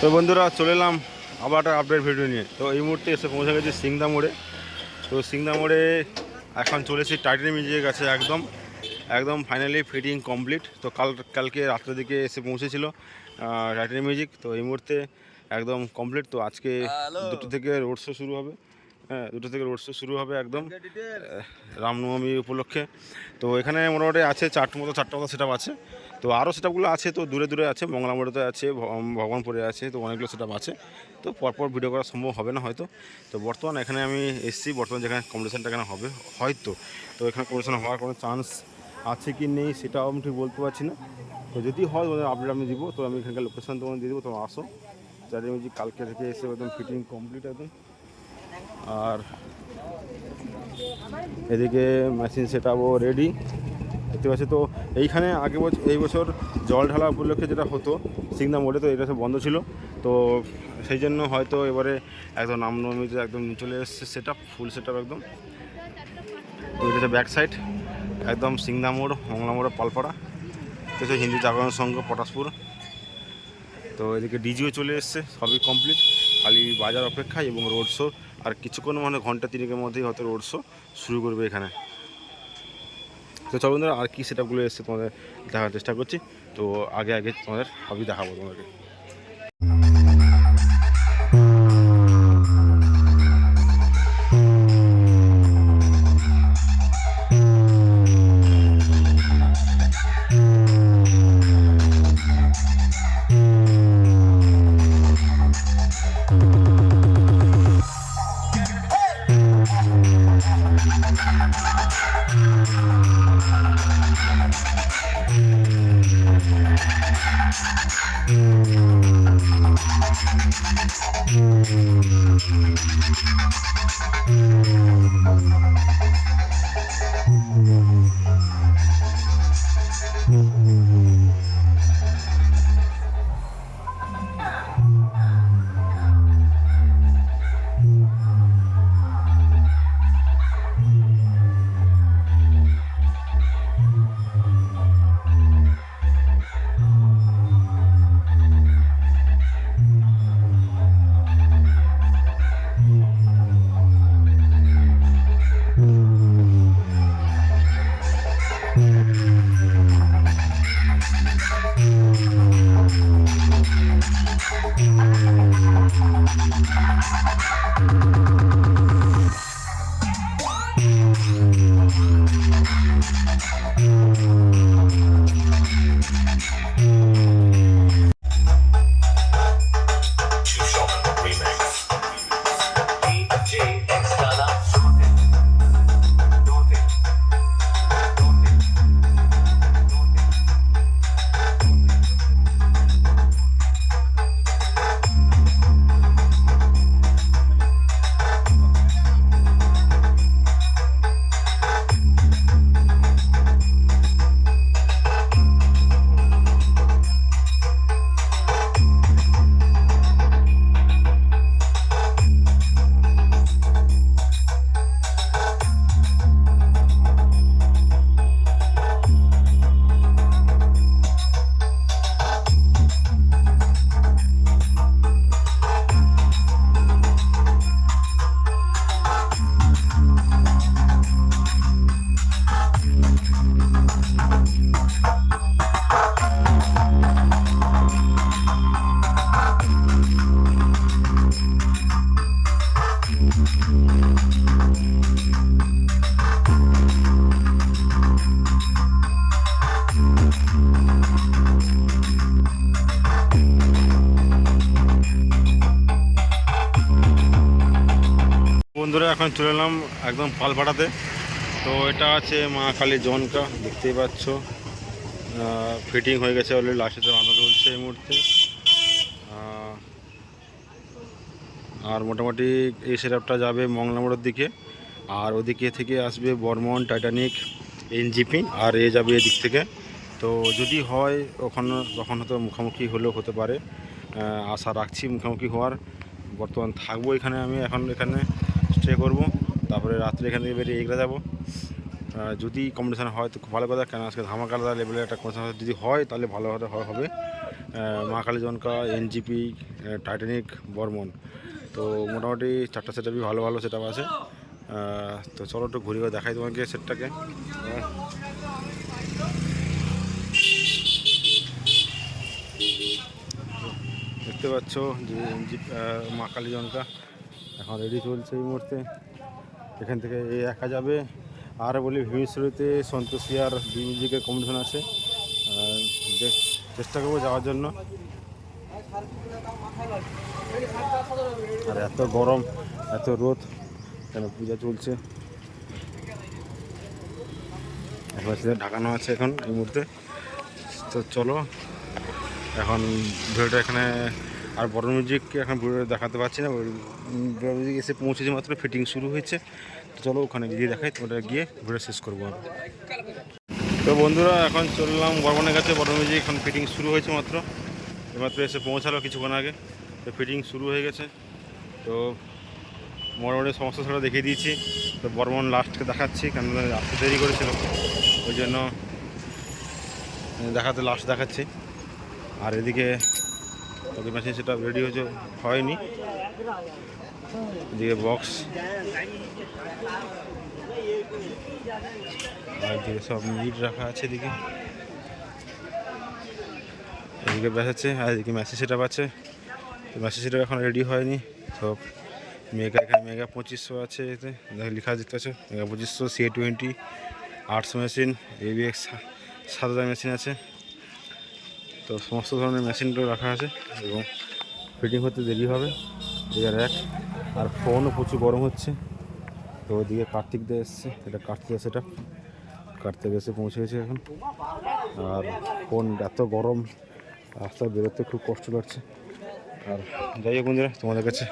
তো বন্ধুরা চলে এলাম আবার একটা আপডেট ভিডিও নিয়ে। তো এই মুহূর্তে এসে পৌঁছে গেছি সিংদা মোড়ে। তো সিংদা মোড়ে এখন চলেছি টাইটানি মিউজিকের কাছে একদম একদম ফাইনালি ফিটিং কমপ্লিট তো কাল কালকে রাত্রের দিকে এসে পৌঁছেছিল টাইটানি মিউজিক তো এই মুহূর্তে একদম কমপ্লিট তো আজকে দুটো থেকে রোড শো শুরু হবে। হ্যাঁ দুটো থেকে রোড শো শুরু হবে একদম রামনবমী উপলক্ষে। তো এখানে মোটামুটি আছে চারটে মতো চারটে মতো সেট আছে। তো আরও সেটআপগুলো আছে, তো দূরে দূরে আছে, মঙ্গলামোড়েতে আছে ভগবানপুরে আছে, তো অনেকগুলো সেটআপ আছে। তো পরপর ভিডিও করা সম্ভব হবে না হয়তো। তো বর্তমান এখানে আমি এসেছি, বর্তমান যেখানে কম্পিটিশানটা এখানে হবে, হয়তো। তো এখানে কম্পিটিশান হওয়ার কোনো চান্স আছে কি নেই সেটাও আমি ঠিক বলতে পারছি না। তো যদি হয় তোমাদের আপডেট আমি দিব। তো আমি এখানকার লোকেশান তোমাদের দিয়ে দেবো, তোমরা আসো। যাদের মিউজিক কালকে থেকে এসে একদম ফিটিং কমপ্লিট একদম। আর এদিকে মেশিন সেটআপও রেডি দেখতে পাচ্ছি। তো এইখানে আগে বছর এই বছর জল ঢালা উপলক্ষে যেটা হতো সিগনা মোড়ে তো এটা সব বন্ধ ছিল। তো সেই জন্য হয়তো এবারে একদম নামনবমীতে একদম চলে এসছে সেট ফুল সেট একদম। তো এটা হচ্ছে ব্যাক সাইড একদম সিংদা মোড়, মংলা মোড়, পালপাড়া। তো হচ্ছে হিন্দু জাগরণ সংঘ, পটাশপুর। তো এদিকে ডিজিও চলে এসছে, সবই কমপ্লিট খালি বাজার অপেক্ষায় এবং রোড শো আর কিছুক্ষণ মানে ঘণ্টা তিনেকের মধ্যেই হয়তো রোড শো শুরু করবে এখানে। তো চলো বন্ধুরা, আর কি সেটআপগুলো এসছে তোমাদের দেখার চেষ্টা করছি। তো আগে আগে তোমাদের সবই দেখাবো তোমাদেরকে। Mm-hmm. うん。বন্ধুরা এখন চলে এলাম একদম পালপাড়াতে। তো এটা আছে মা কালী জনকা, দেখতেই পাচ্ছ। ফিটিং হয়ে গেছে অলরেডি লাস্টে বাঁধা চলছে এই মুহূর্তে। আর মোটামুটি এই সেটআপটা যাবে মংলা মোড়ের দিকে। আর ওদিকে থেকে আসবে বর্মন টাইটানিক এনজিপি আর এ যাবে এদিক থেকে। তো যদি হয়, ওখানে তখন হয়তো মুখোমুখি হলেও হতে পারে। আশা রাখছি মুখোমুখি হওয়ার। বর্তমান থাকব এখানে আমি, এখন এখানে। স্টে করব। তারপরে রাত্রে এখান থেকে বেরিয়ে এগড়ে যাব। যদি কম্পিটিশান হয় তো খুব ভালো কথা। কেন আজকে ধামাকাদার লেভেলের একটা কম্পিটিশান যদি হয় তাহলে ভালো হবে। মা কালী জনকা এনজিপি টাইটানিক বর্মন। তো মোটামুটি চারটা সেটআপই ভালো ভালো সেটআপ আছে। তো চলো একটু ঘুরে দেখাই তোমাকে সেটটাকে দেখতে পাচ্ছ যে মা কালী জনকা এখন রেডি চলছে এই মুহূর্তে। এখান থেকে এই একা যাবে। আর বলি ভীমেশ্বরীতে সন্তোষী আর মিউজিকের কম্পিটিশন আছে। চেষ্টা করব যাওয়ার জন্য। আর এত গরম, এত রোদ, কেন পূজা চলছে? সেটা ঢাকানো আছে এখন এই মুহূর্তে। তো চলো, এখন ভিডিওটা এখানে আর বড় মিউজিককে এখন দেখাতে পারছি না বড় মিউজিক এসে পৌঁছেছে মাত্র ফিটিং শুরু হয়েছে। তো চলো ওখানে গিয়ে দেখাই তোমরা গিয়ে ভিডিও শেষ করব। তো বন্ধুরা, এখন চললাম বর্মনের কাছে, বড় মিউজিক এখন ফিটিং শুরু হয়েছে মাত্র। এইমাত্র এসে পৌঁছালো কিছুক্ষণ আগে, তো ফিটিং শুরু হয়ে গেছে। তো মোটামুটি সমস্ত সেটা দেখিয়ে দিয়েছি। তো বর্মন লাস্টকে দেখাচ্ছি কেন আসতে দেরি করেছিল। ওই জন্য দেখাতে লাস্ট দেখাচ্ছি। আর এদিকে ওদের মেশিন সেটা রেডি হয়েছে, হয়নি। এদিকে বক্স। আর এদিকে সব মিট রাখা আছে এদিকে। এদিকে বেসাচ্ছে আর এদিকে মেসেজ সেটা আছে। মেসেজ সেটা এখন রেডি হয়নি। সব মেগা, এখানে মেগা পঁচিশশো আছে, এতে লেখা দেখতে আছে মেগা পঁচিশশো C twenty arts machine ABX সাত হাজার মেশিন আছে। তো সমস্ত ধরনের মেশিনগুলো রাখা আছে এবং ফিটিং হতে দেরি হবে। এবার এক আর ফোনও প্রচুর গরম হচ্ছে। তো ওদিকে কার্তিক দা এসছে, এটা কার্তিক দা সেটা কার্তিক এসে পৌঁছে গেছে এখন। আর ফোন এত গরম, রাস্তায় বেরোতে খুব কষ্ট লাগছে। আর যাই হোক বন্ধুরা, তোমাদের কাছে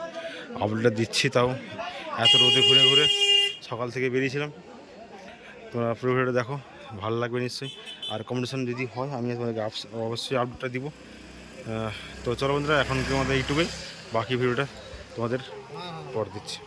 আপডেটটা দিচ্ছি তাও। এত রোদে ঘুরে ঘুরে সকাল থেকে বেরিয়েছিলাম। তোমরা পুরো দেখো। ভালো লাগবে নিশ্চয়ই। আর কম্পিটিশান যদি হয়, আমি তোমাদেরকে অবশ্যই আপডেটটা দিব। তো চলো বন্ধুরা, এখন তোমাদের ইউটিউবে বাকি ভিডিওটা তোমাদের পর দিচ্ছি।